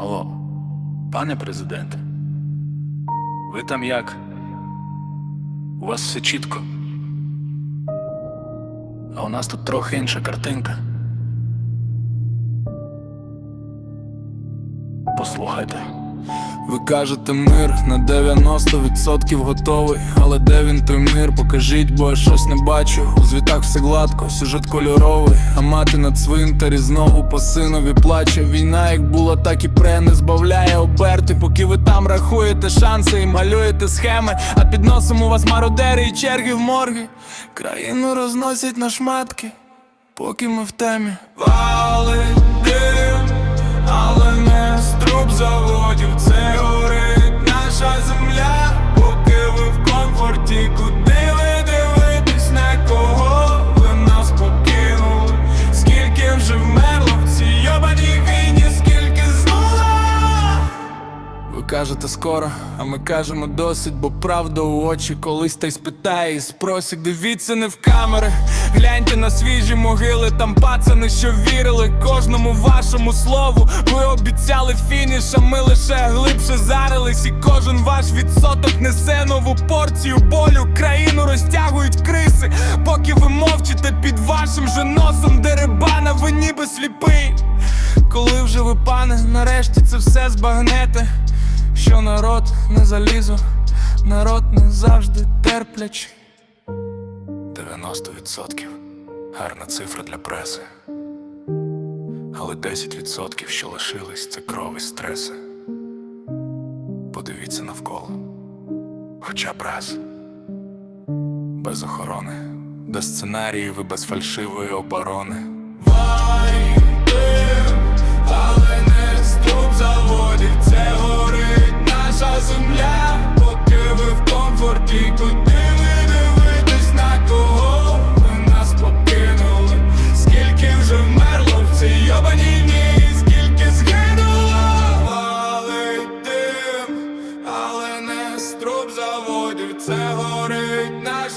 Алло, пане президенте. Ви там як? У вас все чітко. А у нас тут трохи інша картинка. Послухайте. Ви кажете мир на 90% готовий, але де він той мир? Покажіть, бо я щось не бачу. У звітах все гладко, сюжет кольоровий, а мати на цвинтарі знову по синові плаче. Війна як була, так і пре, не збавляє оберти, поки ви там рахуєте шанси і малюєте схеми. А під носом у вас мародери і черги в морги. Країну розносять на шматки, поки ми в темі. Вали дим, але не з труб заводів, кажете скоро, а ми кажемо досить, бо правда у очі колись та й спитає і спросить, дивіться не в камери, гляньте на свіжі могили, там пацани, що вірили кожному вашому слову. Ви обіцяли фініш, а ми лише глибше зарились, і кожен ваш відсоток несе нову порцію болю. Країну розтягують криси, поки ви мовчите під вашим же носом деребана, ви ніби сліпий. Коли вже ви, пане, нарешті це все збагнете, що народ не залізо, народ не завжди терплячий. 90% гарна цифра для преси. Але 10%, що лишились, це кров і стреси. Подивіться навколо. Хоча б раз. Без охорони, без сценаріїв і без фальшивої оборони. Але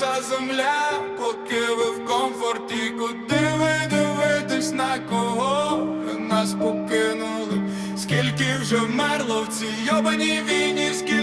наша земля, поки ви в комфорті, куди ви дивитесь, на кого нас покинули, скільки вже вмерло в цій йобаній війні, скільки